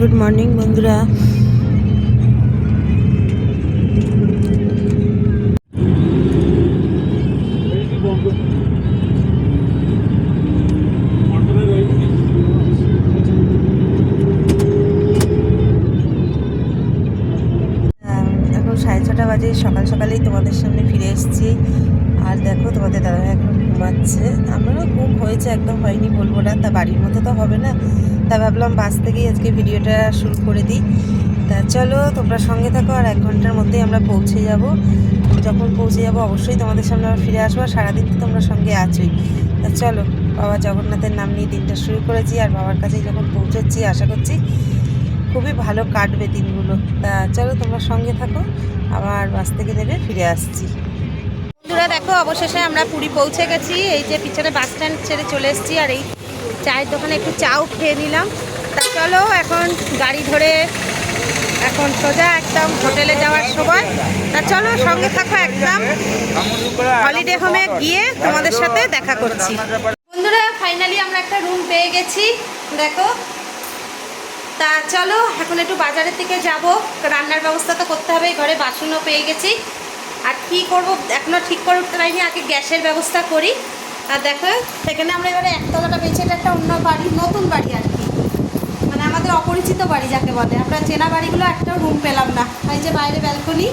Good morning, বন্ধুরা। এখন সাড়ে ছটা বাজে, সকাল সকালেই তোমাদের সামনে ফিরে এসেছি। আর দেখো, তোমাদের দাদা এখন ঘুমাচ্ছে। আমারও ঘুম হয়েছে, একদম হয়নি বলব না, তা বাড়ির মতো তো হবে না। তা ভাবলাম বাস থেকেই আজকে ভিডিওটা শুরু করে দিই। তা চলো তোমরা সঙ্গে থাকো আর এক ঘণ্টার মধ্যেই আমরা পৌঁছে যাব। যখন পৌঁছে যাব অবশ্যই তোমাদের সামনে আবার ফিরে আসব। আর সারাদিন তো তোমরা সঙ্গে আছোই। তা চলো, বাবা জগন্নাথের নাম নিয়ে দিনটা শুরু করেছি আর বাবার কাছেই যখন পৌঁছচ্ছি, আশা করছি খুবই ভালো কাটবে দিনগুলো। তা চলো তোমরা সঙ্গে থাকো, আবার বাস থেকে নেবে ফিরে আসছি। দেখো, অবশেষে আমরা পুরী পৌঁছে গেছি। এই যে পিছনে বাস স্ট্যান্ড ছেড়ে চলে এসেছি আর এই চায়ের দোকানে একটু চাও খেয়ে নিলাম। তা চলো এখন গাড়ি ধরে এখন সোজা একদম হোটেলে যাওয়ার সময়। তা চলো সঙ্গে থাকো একদম। হলিডে হোমে গিয়ে তোমাদের সাথে দেখা করছি। বন্ধুরা ফাইনালি আমরা একটা রুম পেয়ে গেছি। দেখো। তা চলো এখন একটু বাজারের দিকে যাব। রান্নার ব্যবস্থা তো করতে হবে, ঘরে বাসনও পেয়ে গেছি। আর কি করব এখনও ঠিক করে উঠতে পারিনি। আগে গ্যাসের ব্যবস্থা করি। আর দেখো, সেখানে আমরা এবারে একতলাটা পেয়েছি এটা একটা অন্য বাড়ি, নতুন বাড়ি আর কি। মানে আমাদের অপরিচিত বাড়ি যাকে বলে। আমরা চেনা বাড়িগুলো একটাও রুম পেলাম না। এই যে বাইরে ব্যালকনি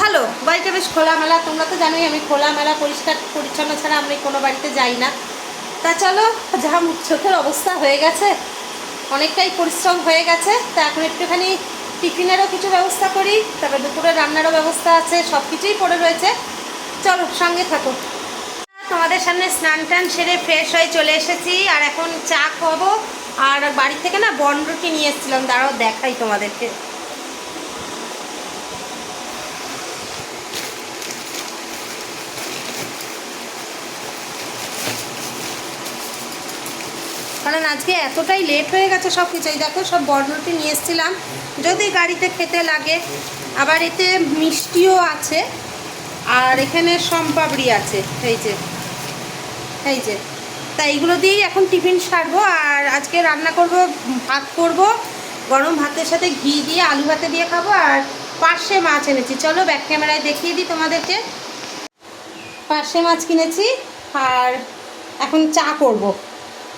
ভালো। বাড়িটা বেশ খোলামেলা। তোমরা তো জানোই, আমি খোলামেলা, পরিষ্কার, পরিচ্ছন্ন ছাড়া আমি কোনো বাড়িতে যাই না। তা চলো, যা চোখের অবস্থা হয়ে গেছে। অনেকটাই পরিশ্রম হয়ে গেছে। তা এখন একটুখানি টিফিনেরও কিছু ব্যবস্থা করি। তারপরে দুপুরে রান্নারও ব্যবস্থা আছে। সব কিছুই পড়ে রয়েছে। চলো, সঙ্গে থাকো। তোমাদের সামনে স্নান টান সেরে ফ্রেশ হয়ে চলে এসেছি, আর এখন চা খাব। আর বাড়ি থেকে না বন রুটি নিয়ে এসেছিলাম, দাঁড়াও দেখাই তোমাদেরকে। কারণ আজকে এতটাই লেট হয়ে গেছে সব কিছু এই দেখো সব বর্ণটি নিয়ে এসেছিলাম। যদি গাড়িতে খেতে লাগে, আবার এতে মিষ্টিও আছে, আর এখানে সম্পাবড়ি আছে, এই যে। এই যে, তা এইগুলো দিয়েই এখন টিফিন সারবো আর আজকে রান্না করব, ভাত করব, গরম ভাতের সাথে ঘি দিয়ে আলু ভাতে দিয়ে খাব আর পার্শে মাছ এনেছি। চলো ব্যাক ক্যামেরায় দেখিয়ে দিই তোমাদেরকে। পার্শে মাছ কিনেছি আর এখন চা করব।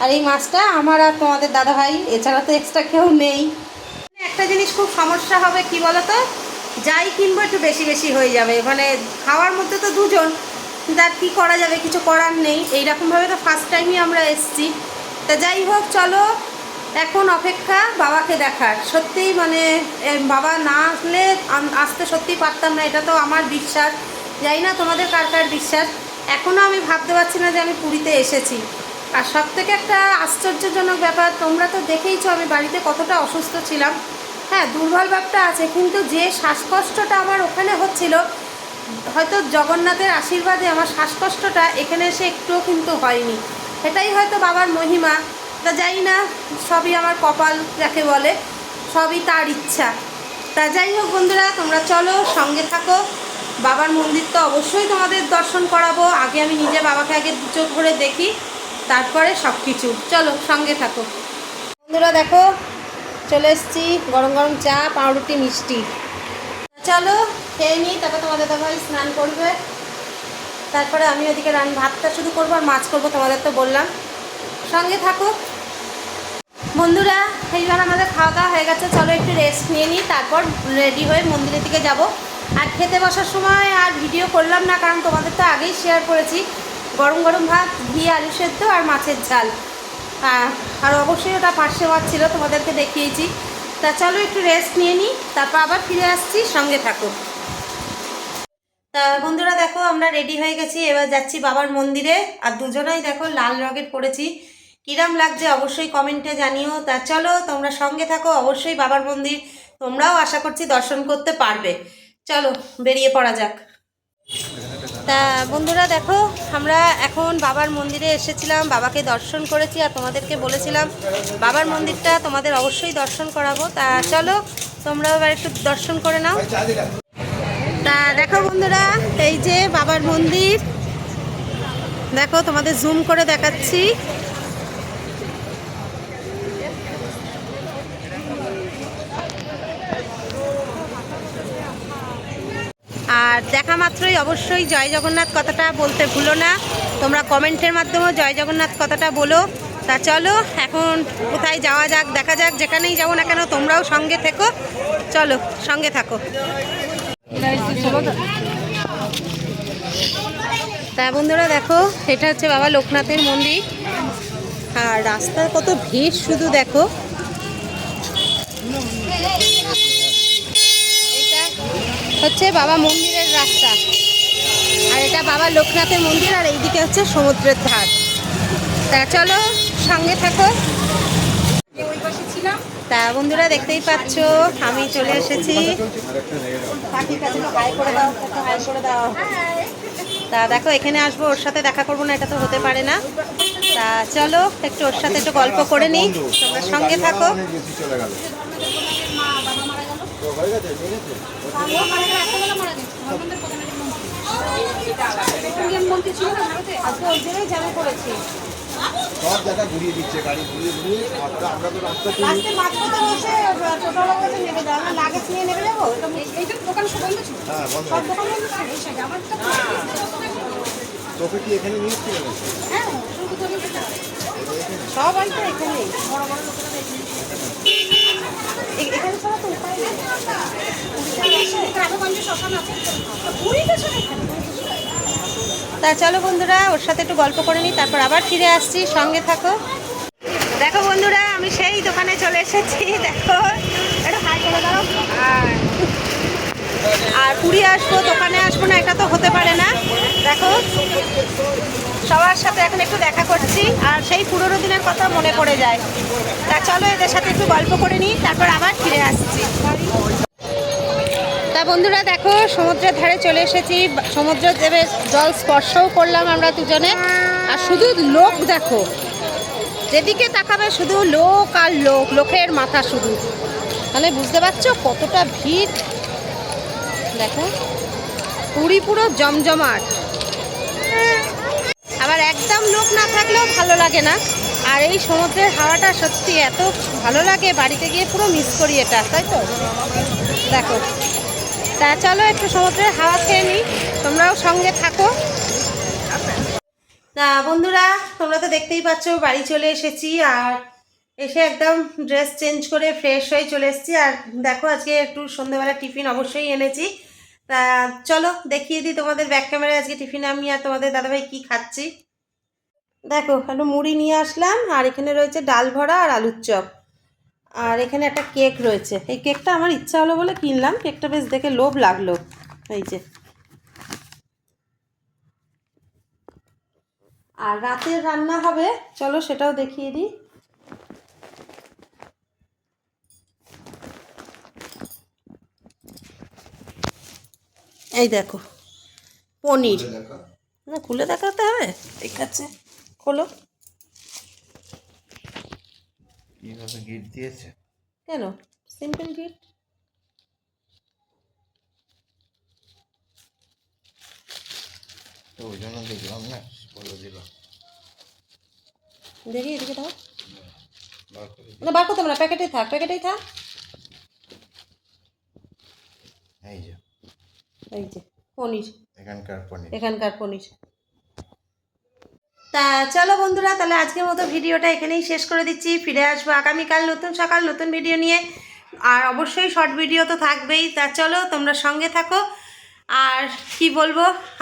আর এই মাছটা আমার আর তোমাদের দাদা ভাই এছাড়া তো এক্সট্রা কেউ নেই। একটা জিনিস খুব সমস্যা হবে কি বলতো? যাই কিনবো একটু বেশি বেশি হয়ে যাবে। মানে খাওয়ার মধ্যে তো দুজন কিন্তু আর কী করা যাবে? কিছু করার নেই। এইরকমভাবে তো ফার্স্ট টাইমই আমরা এসছি। তা যাই হোক, চলো। এখন অপেক্ষা বাবাকে দেখার। সত্যিই মানে বাবা না আসলে আসতে সত্যিই পারতাম না। এটা তো আমার বিশ্বাস। যাই না তোমাদের কার কার বিশ্বাস। এখনও আমি ভাবতে পারছি না যে আমি পুরীতে এসেছি। আর সব থেকে একটা আশ্চর্যজনক ব্যাপার, তোমরা তো দেখেইছো আমি বাড়িতে কতটা অসুস্থ ছিলাম। হ্যাঁ দুর্বল ব্যাপারটা আছে। কিন্তু যে শ্বাসকষ্টটা আমার ওখানে হচ্ছিল হয়তো জগন্নাথের আশীর্বাদে আমার শ্বাসকষ্টটা এখানে এসে একটুও কিন্তু হয়নি। এটাই হয়তো বাবার মহিমা। তা যাই না, সবই আমার কপাল যাকে বলে, সবই তার ইচ্ছা। তা যাই হোক বন্ধুরা, তোমরা চলো, সঙ্গে থাকো। বাবার মন্দির তো অবশ্যই তোমাদের দর্শন করাবো। আগে আমি নিজে বাবাকে আগে দু চোখ ভরে দেখি, তারপরে সব কিছু চলো, সঙ্গে থাকো। বন্ধুরা দেখো, চলে এসেছি গরম গরম চা, পাউরুটি, মিষ্টি। চলো, খেয়ে নিই তারপর তোমাদের দাদা ভাই স্নান করবে। তারপরে আমি ওদিকে রান ভাতটা শুধু করব আর মাছ করব, তোমাদের তো বললাম। সঙ্গে থাকো। বন্ধুরা, এইবার আমাদের খাওয়া দাওয়া হয়ে গেছে, চলো একটু রেস্ট নিয়ে নিই, তারপর রেডি হয়ে মন্দিরের দিকে যাব। আর খেতে বসার সময় আর ভিডিও করলাম না, কারণ তোমাদের তো আগেই শেয়ার করেছি। গরম গরম ভাত, ঘি, আলু সেদ্ধ আর মাছের ঝাল। আর অবশ্যই ওটা পার্শ্বে মাছ ছিল, তোমাদেরকে দেখিয়েছি। তা চলো একটু রেস্ট নিয়ে নিই তারপর আবার ফিরে আসছি, সঙ্গে থাকো। তা বন্ধুরা দেখো, আমরা রেডি হয়ে গেছি, এবার যাচ্ছি বাবার মন্দিরে, আর দুজনাই দেখো লাল রঙের পড়েছি কিরাম লাগছে অবশ্যই কমেন্টে জানিও। তা চলো, তোমরা সঙ্গে থাকো, অবশ্যই বাবার মন্দির, তোমরাও আশা করছি দর্শন করতে পারবে। চলো, বেরিয়ে পড়া যাক। তা বন্ধুরা দেখো, আমরা এখন বাবার মন্দিরে এসেছিলাম, বাবাকে দর্শন করেছি আর তোমাদেরকে বলেছিলাম, বাবার মন্দিরটা তোমাদের অবশ্যই দর্শন করাবো। তা চলো, তোমরাও এবার একটু দর্শন করে নাও। তা দেখো বন্ধুরা, এই যে বাবার মন্দির। দেখো, তোমাদের জুম করে দেখাচ্ছি দেখা মাত্রই অবশ্যই জয় জগন্নাথ কথাটা বলতে ভুলো না। তোমরা কমেন্টের মাধ্যমেও জয় জগন্নাথ কথাটা বলো। তা চলো, এখন কোথায় যাওয়া যাক, দেখা যাক, যেখানেই যাব না কেন তোমরাও সঙ্গে থেকো। চলো, সঙ্গে থাকো। তা বন্ধুরা দেখো, এটা হচ্ছে বাবা লোকনাথের মন্দির। আর রাস্তার কত ভিড় শুধু দেখো। হচ্ছে বাবা মন্দিরের রাস্তা। আর এটা বাবা লোকনাথের মন্দির, আর এইদিকে হচ্ছে সমুদ্রের ধার। তা চলো সঙ্গে থাকো। তা বন্ধুরা দেখতেই পাচ্ছ, আমি চলে এসেছি। তা দেখো, এখানে আসব, ওর সাথে দেখা করব না, এটা তো হতে পারে না। তা চলো, একটু ওর সাথে একটু গল্প করে নিই। তোমরা সঙ্গে থাকো চলে গেল তো হয়ে গেছে ঠিক আছে আজকে ওই জন্যই জামা করেছি সব জায়গা ঘুরিয়ে দিচ্ছে গাড়ি ঘুরিয়ে ঘুরিয়ে আমরা তো রাস্তা হ্যাঁ? তোকে কি এখানে নিয়ে এসেছিল সবাই তো এখানে এখানে ছাড়া তো উপায় নেই। তা চলো বন্ধুরা, ওর সাথে একটু গল্প করে নিই, তারপর আবার ফিরে আসছি। সঙ্গে থাকো। দেখো বন্ধুরা, আমি সেই দোকানে চলে এসেছি। দেখো দাও আর পুরী আসব, দোকানে আসব না, এটা তো হতে পারে না। দেখো, সবার সাথে এখন একটু দেখা করছি। সেই পুরোনো দিনের কথা মনে পড়ে যায়। তা চলো এদের সাথে একটু গল্প করে নিই, তারপর আবার ফিরে আসছি। তা বন্ধুরা দেখো, সমুদ্রের ধারে চলে এসেছি। সমুদ্র দেবের জল স্পর্শও করলাম আমরা দুজনে। আর শুধু লোক দেখো, যেদিকে তাকাবে শুধু লোক আর লোক, লোকের মাথা শুধু। মানে বুঝতে পারছ কতটা ভিড়? দেখো, পুরী পুরো জমজমাট। আবার একদম লোক না থাকলেও ভালো লাগে না। আর এই সমুদ্রের হাওয়াটা সত্যি এত ভালো লাগে, বাড়িতে গিয়ে পুরো মিস করি এটা, তাই তো? দেখো। তা চলো একটু সমুদ্রের হাওয়া খেয়ে নিই, তোমরাও সঙ্গে থাকো। তা বন্ধুরা, তোমরা তো দেখতেই পাচ্ছ, বাড়ি চলে এসেছি, আর এসে একদম ড্রেস চেঞ্জ করে ফ্রেশ হয়ে চলে এসেছি। আর দেখো, আজকে একটু সন্ধ্যেবেলা টিফিন অবশ্যই এনেছি। তা চলো দেখিয়ে দিই তোমাদের ব্যাক ক্যামেরায় আজকে টিফিন আমি আর তোমাদের দাদাভাই কি খাচ্ছি। দেখো, একটু মুড়ি নিয়ে আসলাম, আর এখানে রয়েছে ডাল ভরা আর আলুর চপ। আর এখানে একটা কেক রয়েছে। এই কেকটা আমার ইচ্ছা হলো বলে কিনলাম কেকটা বেশ দেখে লোভ লাগল। এই যে। আর রাতের রান্না হবে, চলো সেটাও দেখিয়ে দিই। এই দেখো পনির। না খুলে দেখাতে হবে? ঠিক আছে খোলো। কীভাবে গিট দিয়েছে? কেন? সিম্পল গিফট তো ওই জন্য দেখলাম না বলে দিলাম দেখি এদিকে দাও। বার না বার করতে হবে না প্যাকেটেই থাক প্যাকেটেই থাক এই যে এই যে পনির। এখানকার পনির। এখানকার পনির। তা চলো বন্ধুরা তাহলে আজকের মতো ভিডিওটা এখানেই শেষ করে দিচ্ছি। ফিরে আসব আগামীকাল নতুন সকাল নতুন ভিডিও নিয়ে। আর অবশ্যই শর্ট ভিডিও তো থাকবেই। তা চলো তোমরা সঙ্গে থাকো। আর কি বলব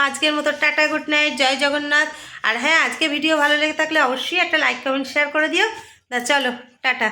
আজকের মতো টাটা গুড নাইট জয় জগন্নাথ। আর হ্যাঁ আজকে ভিডিও ভালো লেগে থাকলে অবশ্যই একটা লাইক কমেন্ট শেয়ার করে দিও। তা চলো টাটা।